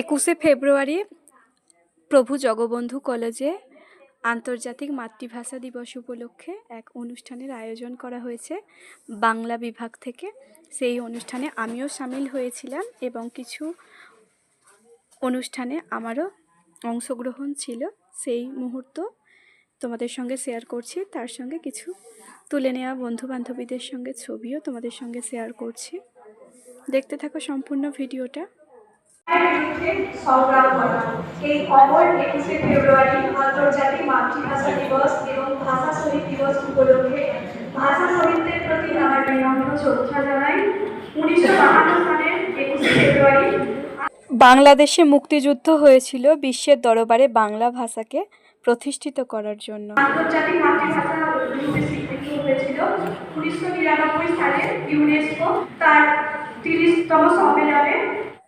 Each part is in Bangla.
একুশে ফেব্রুয়ারি প্রভু জগবন্ধু কলেজে আন্তর্জাতিক মাতৃভাষা দিবস উপলক্ষে এক অনুষ্ঠানের আয়োজন করা হয়েছে বাংলা বিভাগ থেকে। সেই অনুষ্ঠানে আমিও সামিল হয়েছিলাম এবং কিছু অনুষ্ঠানে আমারও অংশগ্রহণ ছিল। সেই মুহূর্ত তোমাদের সঙ্গে শেয়ার করছি। তার সঙ্গে কিছু তুলে নেওয়া বন্ধু বান্ধবীদের সঙ্গে ছবিও তোমাদের সঙ্গে শেয়ার করছি। দেখতে থাকো সম্পূর্ণ ভিডিওটা। বাংলাদেশে মুক্তিযুদ্ধ হয়েছিল বিশ্বের দরবারে বাংলা ভাষাকে প্রতিষ্ঠিত করার জন্য। আন্তর্জাতিক মাতৃভাষা স্বীকৃতি হয়েছিল। উনিশশো নিরানব্বই সালে ইউনেস্কো তার তিরিশতম সম্মেলনে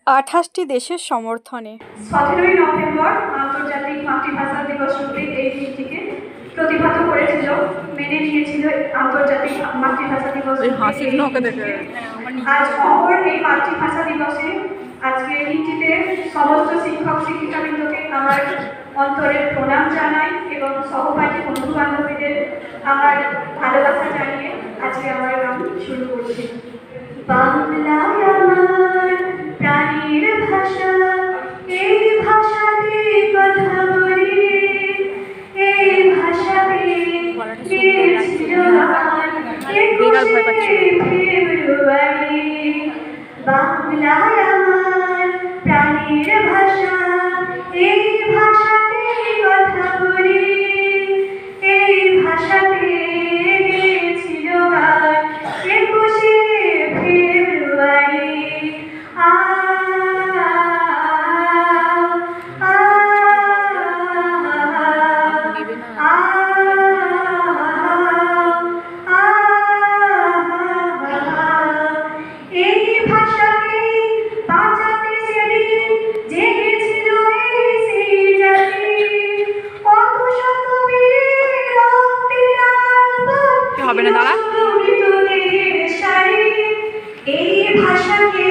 আঠাশটি দেশের সমর্থনে। সতেরোই নভেম্বর আন্তর্জাতিক মাতৃভাষা দিবস রূপে এই দিনটিকে প্রতিভাত করেছিল মেনে নিয়েছিল আন্তর্জাতিক মাতৃভাষা দিবস আজ অমর এই মাতৃভাষা দিবসে আজকে এই দিনটিতে সমস্ত শিক্ষক শিক্ষিকা শিক্ষিকাবৃন্দকে আমার অন্তরের প্রণাম জানাই এবং সহপাঠী বন্ধু বান্ধবীদের আমার ভালোবাসা জানিয়ে আজকে আমার গান শুরু করছি। বাংলায় আমার প্রাণীর ভাষা এই ভাষাতে কথা বলি। এই ভাষাতে বাংলায় হবে না দাঁড়া। এই ভাষাকে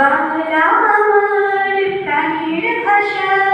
বাংলা আমার প্রাণীর ভাষা।